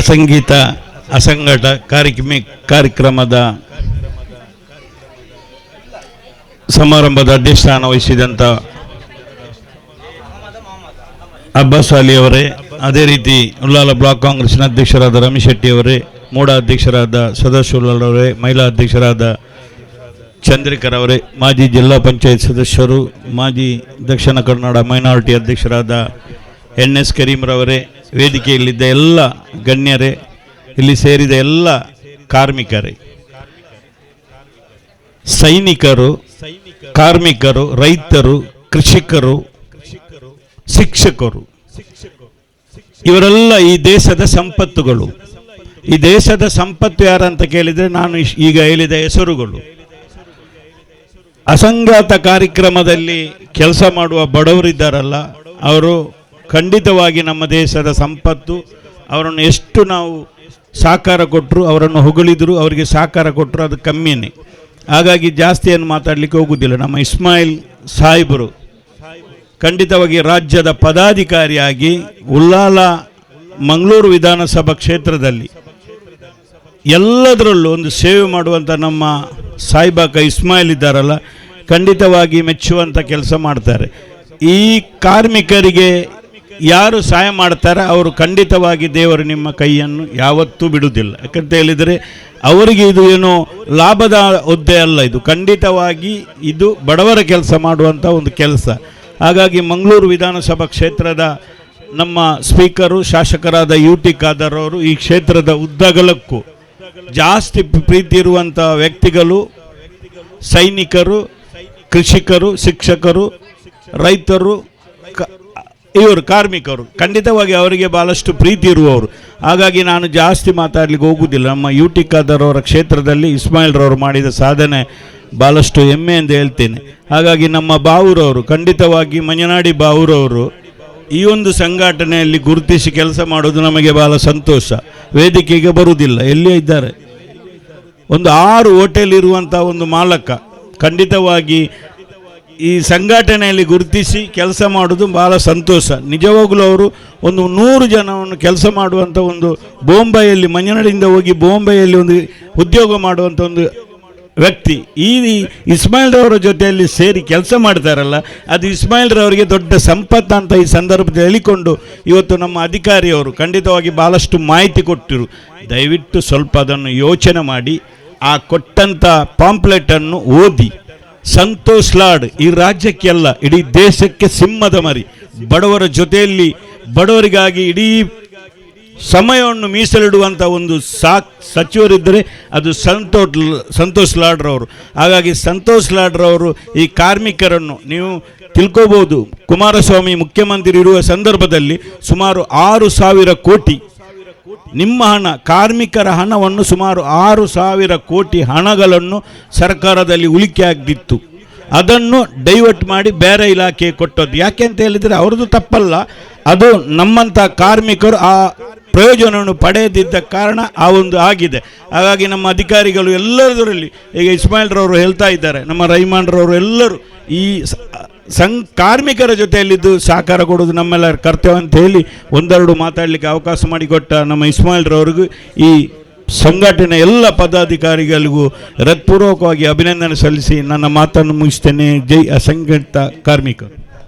ಅಸಂಗೀತ ಅಸಂಘಟ ಕಾರ್ಯಕ್ರಮ ಕಾರ್ಯಕ್ರಮದ ಸಮಾರಂಭದ ಅಧ್ಯಕ್ಷಸ್ಥಾನ ವಹಿಸಿದಂಥ ಅಬ್ಬಾಸ್ ಅವರೇ, ಅದೇ ರೀತಿ ಉಲ್ಲಾಲ ಬ್ಲಾಕ್ ಕಾಂಗ್ರೆಸ್ನ ಅಧ್ಯಕ್ಷರಾದ ರಮೇಶ್ ಶೆಟ್ಟಿ ಅವರೇ, ಮೂಡ ಅಧ್ಯಕ್ಷರಾದ ಸದಸ್ಯ ಉಲ್ಲಾಲ್ ಅವರೇ, ಮಹಿಳಾ ಅಧ್ಯಕ್ಷರಾದ ಚಂದ್ರಿಕರ್ ಅವರೇ, ಮಾಜಿ ಜಿಲ್ಲಾ ಪಂಚಾಯತ್ ಸದಸ್ಯರು, ಮಾಜಿ ದಕ್ಷಿಣ ಕನ್ನಡ ಮೈನಾರಿಟಿ ಅಧ್ಯಕ್ಷರಾದ ಎನ್ ಎಸ್ ಕರೀಮ್ರವರೇ ವೇದಿಕೆಯಲ್ಲಿದ್ದ ಎಲ್ಲ ಗಣ್ಯರೇ, ಇಲ್ಲಿ ಸೇರಿದ ಎಲ್ಲ ಕಾರ್ಮಿಕರೇ. ಸೈನಿಕರು, ಕಾರ್ಮಿಕರು, ರೈತರು, ಕೃಷಿಕರು, ಶಿಕ್ಷಕರು. ಇವರೆಲ್ಲ ಈ ದೇಶದ ಸಂಪತ್ತುಗಳು. ಈ ದೇಶದ ಸಂಪತ್ತು ಯಾರಂತ ಕೇಳಿದರೆ ನಾನು ಈಗ ಹೇಳಿದ ಹೆಸರುಗಳು. ಅಸಂಘಾತ ಕಾರ್ಯಕ್ರಮದಲ್ಲಿ ಕೆಲಸ ಮಾಡುವ ಬಡವರಿದ್ದಾರಲ್ಲ, ಅವರು ಖಂಡಿತವಾಗಿ ನಮ್ಮ ದೇಶದ ಸಂಪತ್ತು, ಅವರನ್ನು ಎಷ್ಟು ನಾವು ಸಾಕಾರ ಕೊಟ್ಟರು ಅವರನ್ನು ಹೊಗಳಿದ್ರು, ಅವರಿಗೆ ಸಾಕಾರ ಕೊಟ್ಟರು ಅದು ಕಮ್ಮಿನೇ. ಹಾಗಾಗಿ ಜಾಸ್ತಿ ಏನು ಮಾತಾಡಲಿಕ್ಕೆ ಹೋಗುವುದಿಲ್ಲ ನಮ್ಮ ಇಸ್ಮಾಯಿಲ್ ಸಾಹಿಬರು ಖಂಡಿತವಾಗಿ ರಾಜ್ಯದ ಪದಾಧಿಕಾರಿಯಾಗಿ ಉಲ್ಲಾಲ ಮಂಗಳೂರು ವಿಧಾನಸಭಾ ಕ್ಷೇತ್ರದಲ್ಲಿ ಎಲ್ಲದರಲ್ಲೂ ಒಂದು ಸೇವೆ ಮಾಡುವಂಥ ನಮ್ಮ ಸಾಯಿಬಾಕ ಇಸ್ಮಾಯಿಲ್ ಇದ್ದಾರಲ್ಲ, ಖಂಡಿತವಾಗಿ ಮೆಚ್ಚುವಂಥ ಕೆಲಸ ಮಾಡ್ತಾರೆ. ಈ ಕಾರ್ಮಿಕರಿಗೆ ಯಾರು ಸಹಾಯ ಮಾಡ್ತಾರೆ ಅವರು ಖಂಡಿತವಾಗಿ ದೇವರು ನಿಮ್ಮ ಕೈಯನ್ನು ಯಾವತ್ತೂ ಬಿಡುವುದಿಲ್ಲ. ಯಾಕಂತ ಹೇಳಿದರೆ ಅವರಿಗೆ ಇದು ಏನು ಲಾಭದ ಹುದ್ದೆ ಅಲ್ಲ ಇದು. ಖಂಡಿತವಾಗಿ ಇದು ಬಡವರ ಕೆಲಸ ಮಾಡುವಂಥ ಒಂದು ಕೆಲಸ. ಹಾಗಾಗಿ ಮಂಗಳೂರು ವಿಧಾನಸಭಾ ಕ್ಷೇತ್ರದ ನಮ್ಮ ಸ್ಪೀಕರು, ಶಾಸಕರಾದ ಯು ಟಿ ಖಾದರ್ ಅವರು ಈ ಕ್ಷೇತ್ರದ ಉದ್ದಗಲಕ್ಕೂ ಜಾಸ್ತಿ ಪ್ರೀತಿ ಇರುವಂಥ ವ್ಯಕ್ತಿಗಳು, ಸೈನಿಕರು, ಕೃಷಿಕರು, ಶಿಕ್ಷಕರು, ರೈತರು ಇವರು ಕಾರ್ಮಿಕರು. ಖಂಡಿತವಾಗಿ ಅವರಿಗೆ ಭಾಳಷ್ಟು ಪ್ರೀತಿ ಇರುವವರು. ಹಾಗಾಗಿ ನಾನು ಜಾಸ್ತಿ ಮಾತಾಡಲಿಕ್ಕೆ ಹೋಗುವುದಿಲ್ಲ ನಮ್ಮ ಯು ಟಿ ಕ್ಷೇತ್ರದಲ್ಲಿ ಇಸ್ಮಾಯಿಲ್ರವರು ಮಾಡಿದ ಸಾಧನೆ ಭಾಳಷ್ಟು ಹೆಮ್ಮೆ ಎಂದು ಹೇಳ್ತೇನೆ. ಹಾಗಾಗಿ ನಮ್ಮ ಬಾವುರವರು, ಖಂಡಿತವಾಗಿ ಮಂಜನಾಡಿ ಬಾವುರವರು ಈ ಒಂದು ಸಂಘಟನೆಯಲ್ಲಿ ಗುರುತಿಸಿ ಕೆಲಸ ಮಾಡೋದು ನಮಗೆ ಭಾಳ ಸಂತೋಷ. ವೇದಿಕೆಗೆ ಬರುವುದಿಲ್ಲ, ಎಲ್ಲಿಯೇ ಇದ್ದಾರೆ. ಒಂದು ಆರು ಹೋಟೆಲ್ ಇರುವಂಥ ಒಂದು ಮಾಲಕ, ಖಂಡಿತವಾಗಿ ಈ ಸಂಘಟನೆಯಲ್ಲಿ ಗುರುತಿಸಿ ಕೆಲಸ ಮಾಡೋದು ಭಾಳ ಸಂತೋಷ. ನಿಜವಾಗಲೂ ಅವರು ಒಂದು ನೂರು ಜನವನ್ನು ಕೆಲಸ ಮಾಡುವಂಥ ಒಂದು ಬೊಂಬೈಯಲ್ಲಿ ಮಂಜನಡಿಯಿಂದ ಹೋಗಿ ಬೊಂಬೈಯಲ್ಲಿ ಒಂದು ಉದ್ಯೋಗ ಮಾಡುವಂಥ ಒಂದು ವ್ಯಕ್ತಿ. ಈ ಇಸ್ಮಾಯಿಲ್ರವರ ಜೊತೆಯಲ್ಲಿ ಸೇರಿ ಕೆಲಸ ಮಾಡ್ತಾರಲ್ಲ, ಅದು ಇಸ್ಮಾಯಿಲ್ರವರಿಗೆ ದೊಡ್ಡ ಸಂಪತ್ತು ಅಂತ ಈ ಸಂದರ್ಭದಲ್ಲಿ ಹೇಳಿಕೊಂಡು ಇವತ್ತು ನಮ್ಮ ಅಧಿಕಾರಿಯವರು ಖಂಡಿತವಾಗಿ ಭಾಳಷ್ಟು ಮಾಹಿತಿ ಕೊಟ್ಟರು. ದಯವಿಟ್ಟು ಸ್ವಲ್ಪ ಅದನ್ನು ಯೋಚನೆ ಮಾಡಿ, ಆ ಕೊಟ್ಟಂಥ ಪಾಂಪ್ಲೆಟನ್ನು ಓದಿ. ಸಂತೋಷ್ ಲಾಡ್ ಈ ರಾಜ್ಯಕ್ಕೆಲ್ಲ, ಇಡೀ ದೇಶಕ್ಕೆ ಸಿಂಹದ ಮರಿ. ಬಡವರ ಜೊತೆಯಲ್ಲಿ, ಬಡವರಿಗಾಗಿ ಇಡೀ ಸಮಯವನ್ನು ಮೀಸಲಿಡುವಂಥ ಒಂದು ಸಾಕ್ ಸಚಿವರಿದ್ದರೆ ಅದು ಸಂತೋಷ್ ಸಂತೋಷ್ ಲಾಡ್ರವರು. ಹಾಗಾಗಿ ಸಂತೋಷ್ ಲಾಡ್ರವರು ಈ ಕಾರ್ಮಿಕರನ್ನು ನೀವು ತಿಳ್ಕೋಬೋದು. ಕುಮಾರಸ್ವಾಮಿ ಮುಖ್ಯಮಂತ್ರಿ ಇರುವ ಸಂದರ್ಭದಲ್ಲಿ ಸುಮಾರು ಆರು ಸಾವಿರ ಕೋಟಿ ನಿಮ್ಮ ಹಣ, ಕಾರ್ಮಿಕರ ಹಣವನ್ನು ಸುಮಾರು ಆರು ಸಾವಿರ ಕೋಟಿ ಹಣಗಳನ್ನು ಸರ್ಕಾರದಲ್ಲಿ ಉಳಿಕೆ ಅದನ್ನು ಡೈವರ್ಟ್ ಮಾಡಿ ಬೇರೆ ಇಲಾಖೆ ಕೊಟ್ಟದ್ದು. ಯಾಕೆ ಅಂತ ಹೇಳಿದರೆ ಅವ್ರದ್ದು ತಪ್ಪಲ್ಲ. ಅದು ನಮ್ಮಂಥ ಕಾರ್ಮಿಕರು ಆ ಪ್ರಯೋಜನವನ್ನು ಪಡೆಯದಿದ್ದ ಕಾರಣ ಆ ಒಂದು ಆಗಿದೆ. ಹಾಗಾಗಿ ನಮ್ಮ ಅಧಿಕಾರಿಗಳು ಎಲ್ಲರದರಲ್ಲಿ, ಈಗ ಇಸ್ಮಾಯಿಲ್ರವರು ಹೇಳ್ತಾ ಇದ್ದಾರೆ, ನಮ್ಮ ರೈಮಾನ್ರವರು ಎಲ್ಲರೂ ಈ ಸ- ಸಂ ಕಾರ್ಮಿಕರ ಜೊತೆಯಲ್ಲಿದ್ದು ಸಹಕಾರ ಕೊಡೋದು ನಮ್ಮೆಲ್ಲರ ಕರ್ತವ್ಯ ಅಂತ ಹೇಳಿ ಒಂದೆರಡು ಮಾತಾಡಲಿಕ್ಕೆ ಅವಕಾಶ ಮಾಡಿಕೊಟ್ಟ ನಮ್ಮ ಇಸ್ಮಾಯಿಲ್ರವ್ರಿಗೂ ಈ ಸಂಘಟನೆ ಎಲ್ಲ ಪದಾಧಿಕಾರಿಗಳಿಗೂ ಹೃತ್ಪೂರ್ವಕವಾಗಿ ಅಭಿನಂದನೆ ಸಲ್ಲಿಸಿ ನನ್ನ ಮಾತನ್ನು ಮುಗಿಸ್ತೇನೆ. ಜೈ ಅಸಂಘಟಿತ ಕಾರ್ಮಿಕರು.